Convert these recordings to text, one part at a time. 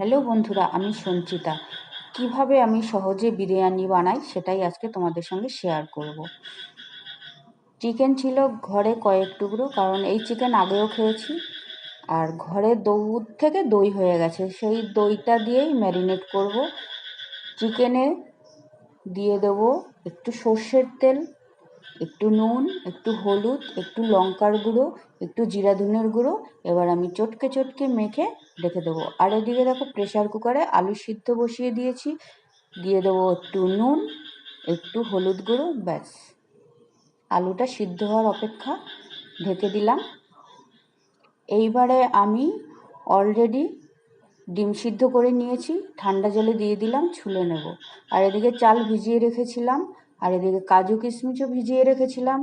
Hello বন্ধুরা, আমি সঞ্চিতা। কীভাবে আমি সহজে বিরিয়ানি বানাই সেটাই আজকে তোমাদের সঙ্গে শেয়ার করব। চিকেন ছিল ঘরে কয়েক টুকরো, কারণ এই চিকেন আগেও খেয়েছি। আর ঘরে দুধ থেকে দই হয়ে গেছে। সেই দইটা দিয়েই ম্যারিনেট করব। চিকেনে দিয়ে দেবো একটু সর্ষের তেল। একটু নুন, একটু হলুদ, একটু লঙ্কার গুঁড়ো, একটু জিরা ধনের গুঁড়ো, এবার আমি চটকে চটকে মেখে রেখে দেবো। আর এদিকে দেখো প্রেশার কুকারে আলু সিদ্ধ বসিয়ে দিয়েছি। দিয়ে দেবো একটু নুন, একটু হলুদ গুঁড়ো, ব্যাস। আলুটা সিদ্ধ হওয়ার অপেক্ষা ঢেকে দিলাম। এইবারে আমি অলরেডি ডিম সিদ্ধ করে নিয়েছি। ঠান্ডা জলে দিয়ে দিলাম, ছুলে নেব। আর এদিকে চাল ভিজিয়ে রেখেছিলাম। আর এদিকে কাজু কিশমিশও ভিজিয়ে রেখেছিলাম।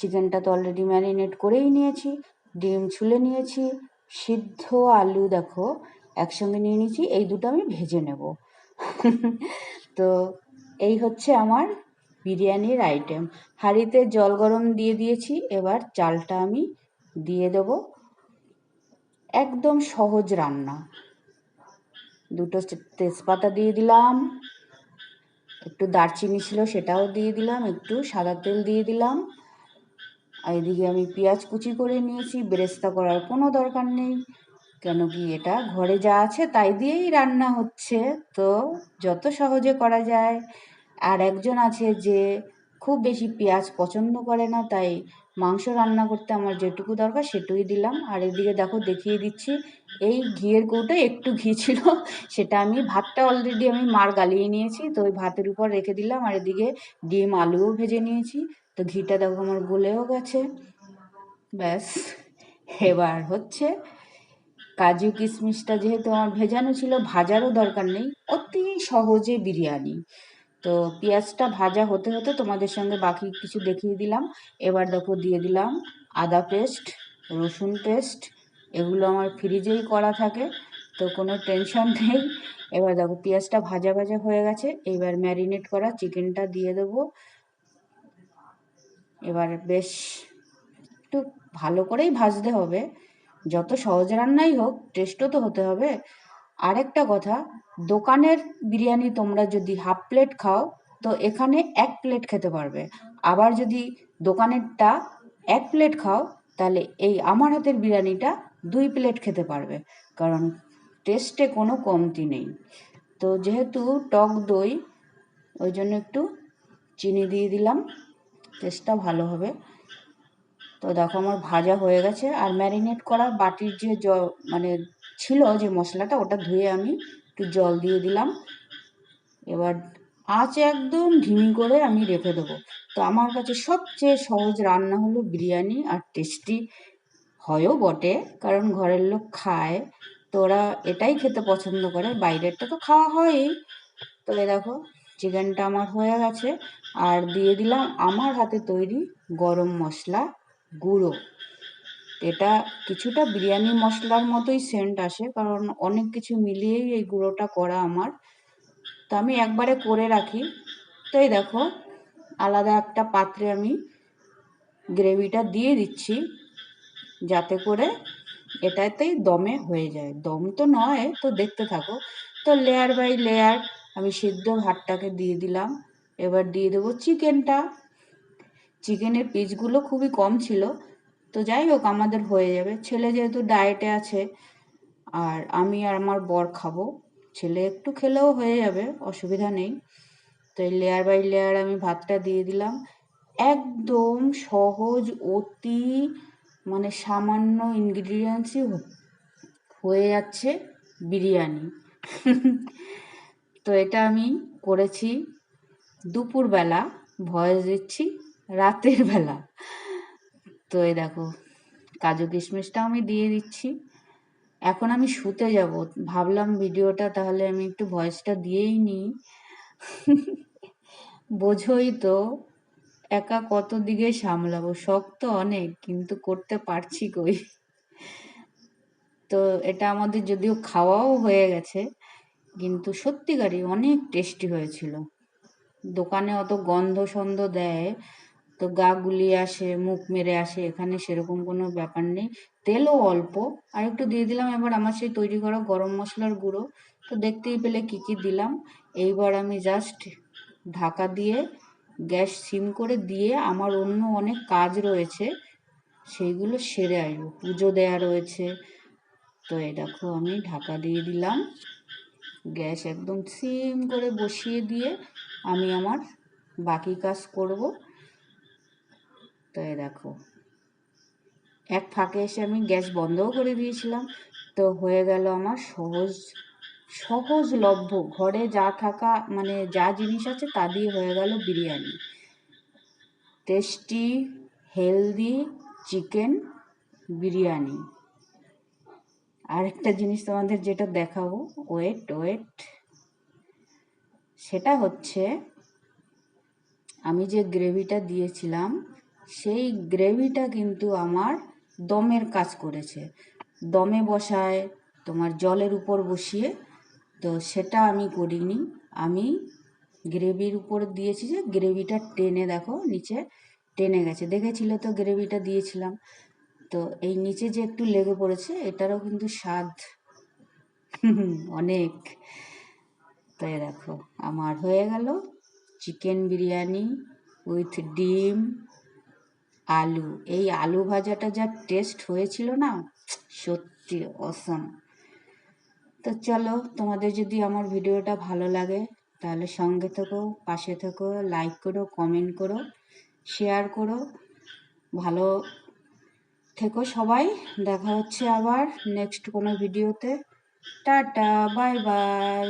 চিকেনটা তো অলরেডি ম্যারিনেট করেই নিয়েছি। ডিম ছুলে নিয়েছি। সিদ্ধ আলু দেখো, একসঙ্গে নিয়ে নিয়েছি, এই দুটো আমি ভেজে নেব। তো এই হচ্ছে আমার বিরিয়ানির আইটেম হাঁড়িতে জল গরম দিয়ে দিয়েছি, এবার চালটা আমি দিয়ে দেব। একদম সহজ রান্না। দুটো তেজপাতা দিয়ে দিলাম। একটু দারচিনি ছিল সেটাও দিয়ে দিলাম, একটু সাদা তেল দিয়ে দিলাম। এদিকে আমি পেঁয়াজ কুচি করে নিয়েছি, বেরেস্তা করার কোনো দরকার নেই, কেন কি এটা ঘরে যা আছে তাই দিয়েই রান্না হচ্ছে, তো যত সহজে করা যায়। আর একজন আছে যে খুব বেশি পেঁয়াজ পছন্দ করে না, তাই মাংস রান্না করতে আমার যেটুকু দরকার সেটুকুই দিলাম। আর এদিকে দেখো দেখিয়ে দিচ্ছি, এই ঘিয়ের কৌটোয় একটু ঘি ছিল, সেটা আমি, ভাতটা অলরেডি আমি মার গালিয়ে নিয়েছি, তো ওই ভাতের উপর রেখে দিলাম। আর এদিকে ডিম, আলুও ভেজে নিয়েছি, তো ঘিটা দেখো আমার গলেও গেছে। ব্যাস, এবার হচ্ছে কাজু কিশমিশটা যেহেতু আমার ভেজানো ছিল, ভাজারও দরকার নেই, অতি সহজে বিরিয়ানি। তো পেঁয়াজটা ভাজা হতে হতে তোমাদের সঙ্গে বাকি কিছু দেখিয়ে দিলাম। এবার দেখো দিয়ে দিলাম আদা পেস্ট, রসুন পেস্ট, এগুলো আমার ফ্রিজেই করা থাকে, তো কোনো টেনশন নেই। এবার দেখো পেঁয়াজটা ভাজা ভাজা হয়ে গেছে, এবার ম্যারিনেট করা চিকেনটা দিয়ে দেবো। এবার বেশ একটু ভালো করেই ভাজতে হবে, যত সহজ রান্নাই হোক, টেস্টও তো হতে হবে। আরেকটা কথা, দোকানের বিরিয়ানি তোমরা যদি হাফ প্লেট খাও, তো এখানে এক প্লেট খেতে পারবে। আবার যদি দোকানেরটা এক প্লেট খাও, তাহলে এই আমার হাতের বিরিয়ানিটা দুই প্লেট খেতে পারবে, কারণ টেস্টে কোনো কমতি নেই। তো যেহেতু টক দই, ওই জন্য একটু চিনি দিয়ে দিলাম, টেস্টটা ভালো হবে। তো দেখো আমার ভাজা হয়ে গেছে আর ম্যারিনেট করা বাটির যে জ মানে ছিল যে মশলাটা, ওটা ধুয়ে আমি একটু জল দিয়ে দিলাম। এবার আঁচ একদম ধিমি করে আমি রেখে দেবো। তো আমার কাছে সবচেয়ে সহজ রান্না হলো বিরিয়ানি আর টেস্টি হয়ও বটে, কারণ ঘরের লোক খায়, তো ওরা এটাই খেতে পছন্দ করে, বাইরেরটা তো খাওয়া হয়ই। তো এ দেখো চিকেনটা আমার হয়ে গেছে, আর দিয়ে দিলাম আমার হাতে তৈরি গরম মশলা। গুঁড়ো। এটা কিছুটা বিরিয়ানি মশলার মতোই সেন্ট আসে, কারণ অনেক কিছু মিলিয়েই এই গুঁড়োটা করা আমার। তো আমি একবারে করে রাখি। তো এই দেখো, আলাদা একটা পাত্রে আমি গ্রেভিটা দিয়ে দিচ্ছি, যাতে করে এটাতেই দমে হয়ে যায়। দম তো নয়, তো দেখতে থাকো। তো লেয়ার বাই লেয়ার আমি সিদ্ধ ভাতটাকে দিয়ে দিলাম। এবার দিয়ে দেবো চিকেনটা চিকেনের পিসগুলো খুবই কম ছিল। তো যাই হোক আমাদের হয়ে যাবে। ছেলে যেহেতু ডায়েটে আছে, আর আমি আর আমার বর খাব। ছেলে একটু খেলেও হয়ে যাবে, অসুবিধা নেই। তো এই লেয়ার বাই লেয়ার আমি ভাতটা দিয়ে দিলাম। একদম সহজ, অতি মানে সামান্য ইনগ্রিডিয়েন্টসই হয়ে যাচ্ছে বিরিয়ানি। তো এটা আমি করেছি। দুপুরবেলা ভয়েস দিচ্ছি। রাতের বেলা। তো এই দেখো, কাজু কিশমিশটাও আমি দিয়ে দিচ্ছি। এখন আমি শুতে যাব। ভাবলাম ভিডিওটা তাহলে আমি একটু ভয়েসটা দিয়েই নিই। বোঝোই তো, একা কত দিকে সামলাবো? শখ তো অনেক, কিন্তু করতে পারছি কই? তো এটা আমাদের যদিও খাওয়াও হয়ে গেছে, কিন্তু সত্যিকারই অনেক টেস্টি হয়েছিল। দোকানে অত গন্ধ সন্ধ দেয় তো গা গুলিয়ে আসে, মুখ মেরে আসে, এখানে সেরকম কোনো ব্যাপার নেই। তেলও অল্প। আর একটু দিয়ে দিলাম এবার আমার সেই তৈরি করা গরম মশলার গুঁড়ো। তো দেখতেই পেলে কি কি দিলাম। এইবার আমি জাস্ট ঢাকা দিয়ে গ্যাস সিম করে দিয়ে আমার অন্য অনেক কাজ রয়েছে, সেইগুলো সেরে আসব। পুজো দেয়া রয়েছে। তো এই দেখো আমি ঢাকা দিয়ে দিলাম। গ্যাস একদম সিম করে বসিয়ে দিয়ে আমি আমার বাকি কাজ করব। তো দেখো। এক ফাঁকে এসে আমি গ্যাস বন্ধও করে দিয়েছিলাম। তো হয়ে গেল আমার সহজ, সহজলভ্য। ঘরে যা থাকা মানে যা জিনিস আছে তা দিয়ে হয়ে গেল biryani. Tasty, healthy chicken biryani. আরেকটা জিনিস তোমাদের যেটা দেখাবো, ওয়েট ওয়েট। সেটা হচ্ছে, আমি যে গ্রেভিটা দিয়েছিলাম সেই গ্রেভিটা কিন্তু আমার দমের কাজ করেছে। দমে বসায়, তোমার জলের উপর বসিয়ে। তো সেটা আমি করিনি। আমি গ্রেভির উপর দিয়েছি যে গ্রেভিটা টেনে দেখো, নিচে টেনে গেছে। দেখেছিল তো গ্রেভিটা দিয়েছিলাম। তো এই নিচে যে একটু লেগে পড়েছে, এটারও কিন্তু স্বাদ অনেক। তো এই দেখো, আমার হয়ে গেল চিকেন বিরিয়ানি উইথ ডিম। আলু। এই আলু ভাজাটা যা টেস্ট হয়েছিল না, সত্যি অসম তো চলো, তোমাদের যদি আমার ভিডিওটা ভালো লাগে, তাহলে সঙ্গে থেকো, পাশে থেকো লাইক করো কমেন্ট করো শেয়ার করো। ভালো থেকো সবাই, দেখা হচ্ছে আবার নেক্সট কোনো ভিডিওতে টাটা বাই বাই